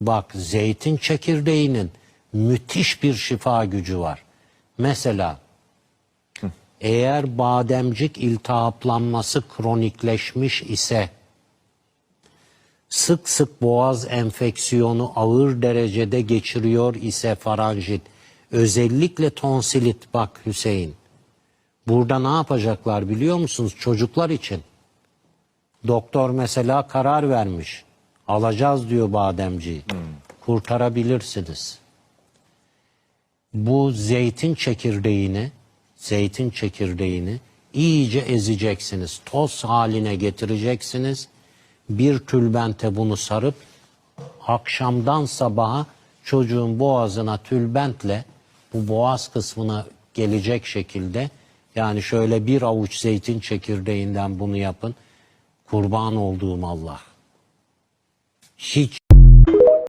Bak zeytin çekirdeğinin müthiş bir şifa gücü var. Mesela eğer bademcik iltihaplanması kronikleşmiş ise sık sık boğaz enfeksiyonu ağır derecede geçiriyor ise faranjit özellikle tonsilit bak Hüseyin. Burada ne yapacaklar biliyor musunuz çocuklar için? Doktor mesela karar vermiş alacağız diyor bademciyi. Kurtarabilirsiniz. Bu zeytin çekirdeğini zeytin çekirdeğini iyice ezeceksiniz. Toz haline getireceksiniz. Bir tülbente bunu sarıp akşamdan sabaha çocuğun boğazına tülbentle bu boğaz kısmına gelecek şekilde yani şöyle bir avuç zeytin çekirdeğinden bunu yapın. Kurban olduğum Allah. сейчас.